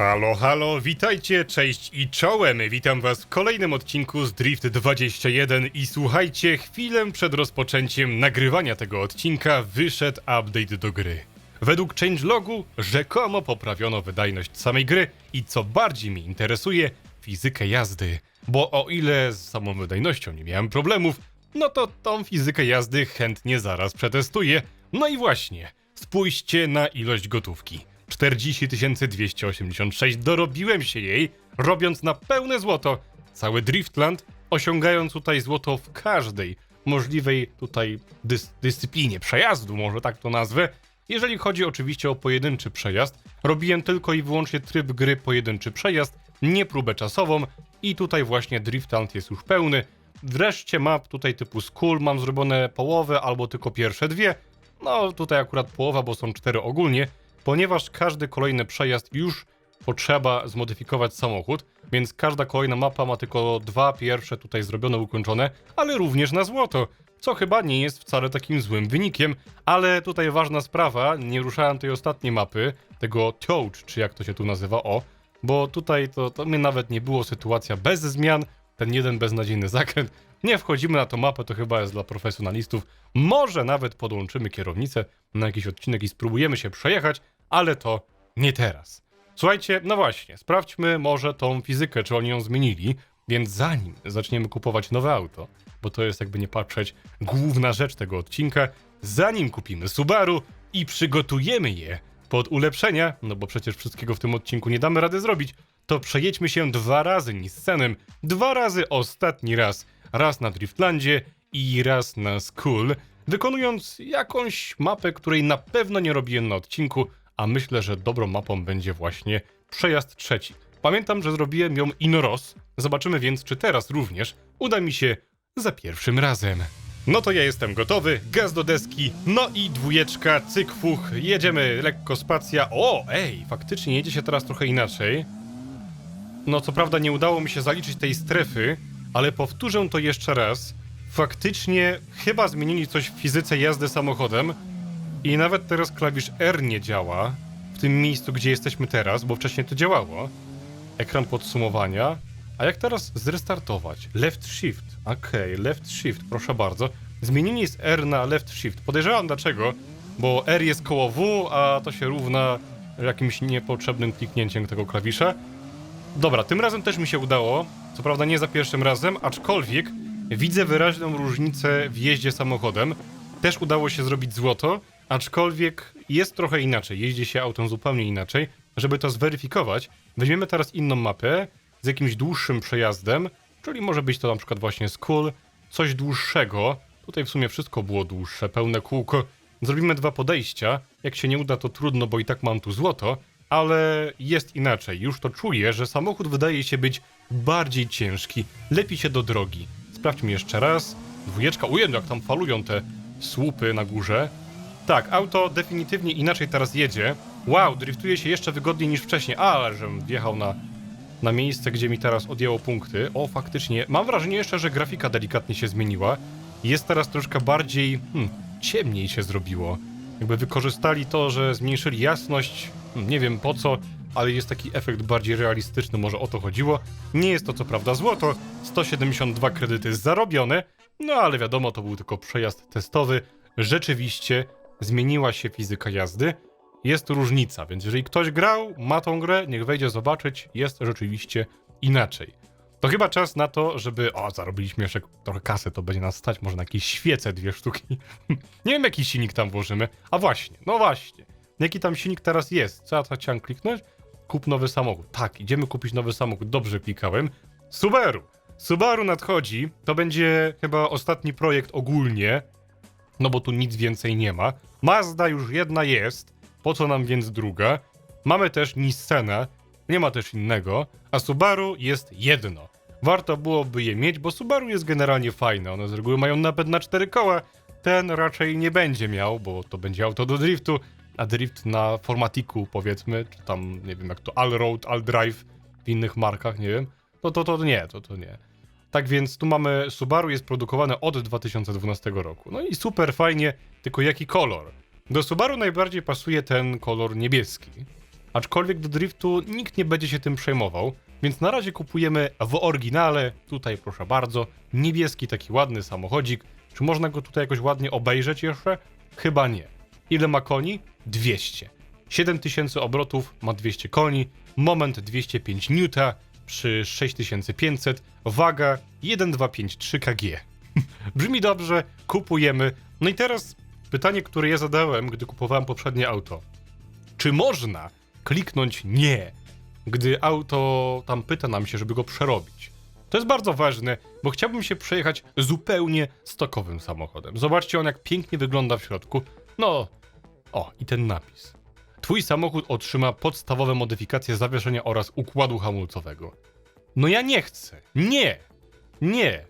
Halo, halo, witajcie, cześć i czołem. Witam was w kolejnym odcinku z Drift 21 i słuchajcie, chwilę przed rozpoczęciem nagrywania tego odcinka wyszedł update do gry. Według changelogu rzekomo poprawiono wydajność samej gry i co bardziej mnie interesuje, fizykę jazdy. Bo o ile z samą wydajnością nie miałem problemów, no to tą fizykę jazdy chętnie zaraz przetestuję. No i właśnie, spójrzcie na ilość gotówki. 40 286 dorobiłem się jej, robiąc na pełne złoto. Cały Driftland, osiągając tutaj złoto w każdej możliwej tutaj dys dyscyplinie. Przejazdu, może tak to nazwę. Jeżeli chodzi oczywiście o pojedynczy przejazd, robiłem tylko i wyłącznie tryb gry pojedynczy przejazd, nie próbę czasową i tutaj właśnie Driftland jest już pełny. Wreszcie map tutaj typu Skull mam zrobione połowę albo tylko pierwsze dwie, no tutaj akurat połowa, bo są cztery ogólnie, ponieważ każdy kolejny przejazd już potrzeba zmodyfikować samochód, więc każda kolejna mapa ma tylko dwa pierwsze tutaj zrobione, ukończone, ale również na złoto, co chyba nie jest wcale takim złym wynikiem, ale tutaj ważna sprawa, nie ruszałem tej ostatniej mapy, tego Touch, czy jak to się tu nazywa, o, bo tutaj to, to mnie nawet nie było sytuacja bez zmian, ten jeden beznadziejny zakręt. Nie wchodzimy na tą mapę, to chyba jest dla profesjonalistów. Może nawet podłączymy kierownicę na jakiś odcinek i spróbujemy się przejechać, ale to nie teraz. Słuchajcie, no właśnie, sprawdźmy może tą fizykę, czy oni ją zmienili, więc zanim zaczniemy kupować nowe auto, bo to jest jakby nie patrzeć główna rzecz tego odcinka, zanim kupimy Subaru i przygotujemy je pod ulepszenia, no bo przecież wszystkiego w tym odcinku nie damy rady zrobić, to przejedźmy się dwa razy Nissanem, dwa razy ostatni raz, raz na Driftlandzie i raz na Skull, wykonując jakąś mapę, której na pewno nie robiłem na odcinku, a myślę, że dobrą mapą będzie właśnie przejazd trzeci. Pamiętam, że zrobiłem ją Inros, zobaczymy więc, czy teraz również uda mi się za pierwszym razem. No to ja jestem gotowy, gaz do deski, no i dwójeczka, cyk, fuch, jedziemy, lekko spacja. O, ej, faktycznie jedzie się teraz trochę inaczej. No co prawda nie udało mi się zaliczyć tej strefy, ale powtórzę to jeszcze raz. Faktycznie chyba zmienili coś w fizyce jazdy samochodem i nawet teraz klawisz R nie działa w tym miejscu, gdzie jesteśmy teraz, bo wcześniej to działało. Ekran podsumowania. A jak teraz zrestartować? Left Shift. Okej, Left Shift, proszę bardzo. Zmienienie jest R na Left Shift. Podejrzewam dlaczego, bo R jest koło W, a to się równa jakimś niepotrzebnym kliknięciem tego klawisza. Dobra, tym razem też mi się udało. Co prawda nie za pierwszym razem, aczkolwiek widzę wyraźną różnicę w jeździe samochodem. Też udało się zrobić złoto, aczkolwiek jest trochę inaczej. Jeździ się autem zupełnie inaczej. Żeby to zweryfikować, weźmiemy teraz inną mapę z jakimś dłuższym przejazdem, czyli może być to na przykład właśnie Skull, coś dłuższego. Tutaj w sumie wszystko było dłuższe, pełne kółko. Zrobimy dwa podejścia. Jak się nie uda, to trudno, bo i tak mam tu złoto ale jest inaczej. Już to czuję, że samochód wydaje się być bardziej ciężki, lepi się do drogi. Sprawdźmy jeszcze raz. Dwójeczka, ujęć jak tam falują te słupy na górze. Tak, auto definitywnie inaczej teraz jedzie. Wow, driftuje się jeszcze wygodniej niż wcześniej, ale żem wjechał na, na miejsce, gdzie mi teraz odjęło punkty. O, faktycznie. Mam wrażenie jeszcze, że grafika delikatnie się zmieniła. Jest teraz troszkę bardziej, hmm, ciemniej się zrobiło. Jakby wykorzystali to, że zmniejszyli jasność, nie wiem po co, ale jest taki efekt bardziej realistyczny, może o to chodziło. Nie jest to co prawda złoto, 172 kredyty zarobione, no ale wiadomo, to był tylko przejazd testowy. Rzeczywiście zmieniła się fizyka jazdy. Jest różnica, więc jeżeli ktoś grał, ma tą grę, niech wejdzie zobaczyć, jest rzeczywiście inaczej. To chyba czas na to, żeby. O, zarobiliśmy jeszcze trochę kasy, to będzie nas stać, może na jakieś świece dwie sztuki. nie wiem, jaki silnik tam włożymy. A właśnie, no właśnie. Jaki tam silnik teraz jest? Co ja to chciałem kliknąć? Kup nowy samochód. Tak, idziemy kupić nowy samochód. Dobrze klikałem. Subaru! Subaru nadchodzi. To będzie chyba ostatni projekt ogólnie. No bo tu nic więcej nie ma. Mazda już jedna jest. Po co nam więc druga? Mamy też Nissana. Nie ma też innego. A Subaru jest jedno. Warto byłoby je mieć, bo Subaru jest generalnie fajne. One z reguły mają napęd na cztery koła. Ten raczej nie będzie miał, bo to będzie auto do driftu a drift na formatiku powiedzmy, czy tam nie wiem jak to Allroad, Alldrive w innych markach, nie wiem, no to to nie, to to nie. Tak więc tu mamy Subaru jest produkowane od 2012 roku. No i super fajnie, tylko jaki kolor? Do Subaru najbardziej pasuje ten kolor niebieski. Aczkolwiek do driftu nikt nie będzie się tym przejmował, więc na razie kupujemy w oryginale, tutaj proszę bardzo, niebieski taki ładny samochodzik. Czy można go tutaj jakoś ładnie obejrzeć jeszcze? Chyba nie. Ile ma koni? 200. 7000 obrotów ma 200 koni, moment 205 N przy 6500, waga 1253 kg. Brzmi dobrze, kupujemy. No i teraz pytanie, które ja zadałem, gdy kupowałem poprzednie auto. Czy można kliknąć nie, gdy auto tam pyta nam się, żeby go przerobić? To jest bardzo ważne, bo chciałbym się przejechać zupełnie stokowym samochodem. Zobaczcie on, jak pięknie wygląda w środku. No, o, i ten napis. Twój samochód otrzyma podstawowe modyfikacje zawieszenia oraz układu hamulcowego. No ja nie chcę. Nie. Nie.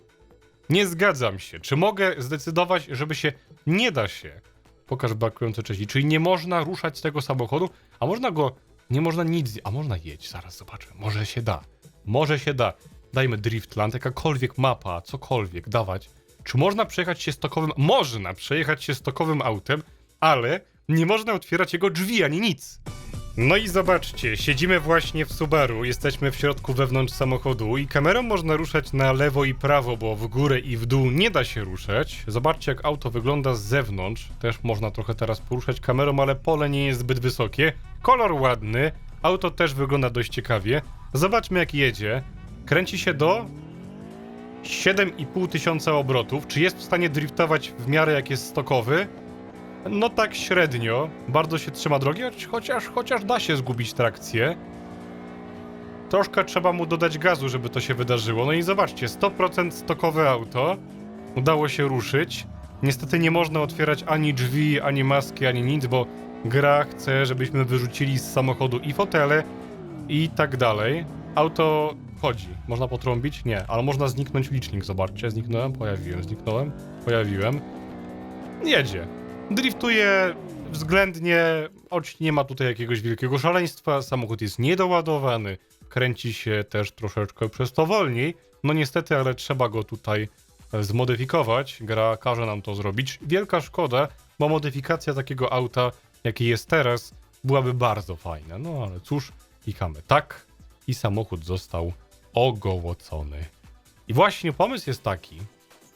Nie zgadzam się. Czy mogę zdecydować, żeby się... Nie da się. Pokaż brakujące części. Czyli nie można ruszać tego samochodu, a można go... Nie można nic... A można jeść. Zaraz zobaczę. Może się da. Może się da. Dajmy Driftland, jakakolwiek mapa, cokolwiek, dawać. Czy można przejechać się stokowym... Można przejechać się stokowym autem, ale nie można otwierać jego drzwi ani nic. No i zobaczcie, siedzimy właśnie w Subaru, jesteśmy w środku wewnątrz samochodu i kamerą można ruszać na lewo i prawo, bo w górę i w dół nie da się ruszać. Zobaczcie jak auto wygląda z zewnątrz, też można trochę teraz poruszać kamerą, ale pole nie jest zbyt wysokie. Kolor ładny, auto też wygląda dość ciekawie. Zobaczmy jak jedzie. Kręci się do 7,5 tysiąca obrotów. Czy jest w stanie driftować w miarę jak jest stokowy? No tak średnio. Bardzo się trzyma drogi, chociaż, chociaż da się zgubić trakcję. Troszkę trzeba mu dodać gazu, żeby to się wydarzyło. No i zobaczcie, 100% stokowe auto. Udało się ruszyć. Niestety nie można otwierać ani drzwi, ani maski, ani nic, bo gra chce, żebyśmy wyrzucili z samochodu i fotele, i tak dalej. Auto chodzi. Można potrąbić? Nie, ale można zniknąć licznik. Zobaczcie, zniknąłem, pojawiłem, zniknąłem, pojawiłem. Jedzie. Driftuje względnie, choć nie ma tutaj jakiegoś wielkiego szaleństwa, samochód jest niedoładowany, kręci się też troszeczkę przez to wolniej. No niestety, ale trzeba go tutaj e, zmodyfikować. Gra każe nam to zrobić. Wielka szkoda, bo modyfikacja takiego auta, jaki jest teraz, byłaby bardzo fajna. No ale cóż, klikamy tak i samochód został ogołocony. I właśnie pomysł jest taki,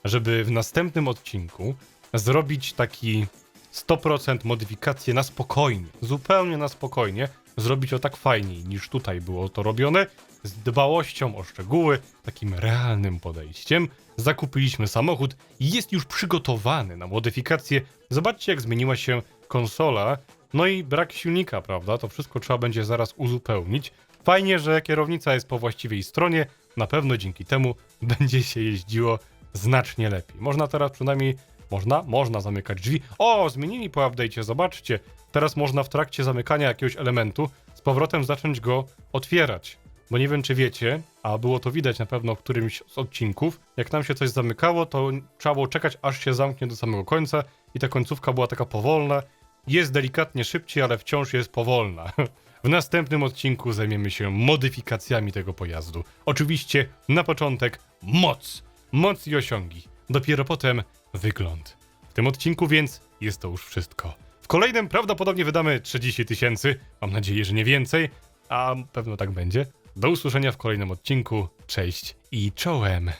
żeby w następnym odcinku zrobić taki 100% modyfikację na spokojnie, zupełnie na spokojnie, zrobić o tak fajniej niż tutaj było to robione, z dbałością o szczegóły, takim realnym podejściem. Zakupiliśmy samochód i jest już przygotowany na modyfikację. Zobaczcie, jak zmieniła się konsola. No i brak silnika, prawda? To wszystko trzeba będzie zaraz uzupełnić. Fajnie, że kierownica jest po właściwej stronie. Na pewno dzięki temu będzie się jeździło znacznie lepiej. Można teraz przynajmniej można? Można zamykać drzwi. O, zmienili po update'cie, zobaczcie. Teraz można w trakcie zamykania jakiegoś elementu z powrotem zacząć go otwierać. Bo nie wiem, czy wiecie, a było to widać na pewno w którymś z odcinków, jak nam się coś zamykało, to trzeba było czekać, aż się zamknie do samego końca i ta końcówka była taka powolna. Jest delikatnie szybciej, ale wciąż jest powolna. W następnym odcinku zajmiemy się modyfikacjami tego pojazdu. Oczywiście na początek moc. Moc i osiągi. Dopiero potem wygląd. W tym odcinku więc jest to już wszystko. W kolejnym prawdopodobnie wydamy 30 tysięcy, mam nadzieję, że nie więcej, a pewno tak będzie. Do usłyszenia w kolejnym odcinku. Cześć i czołem!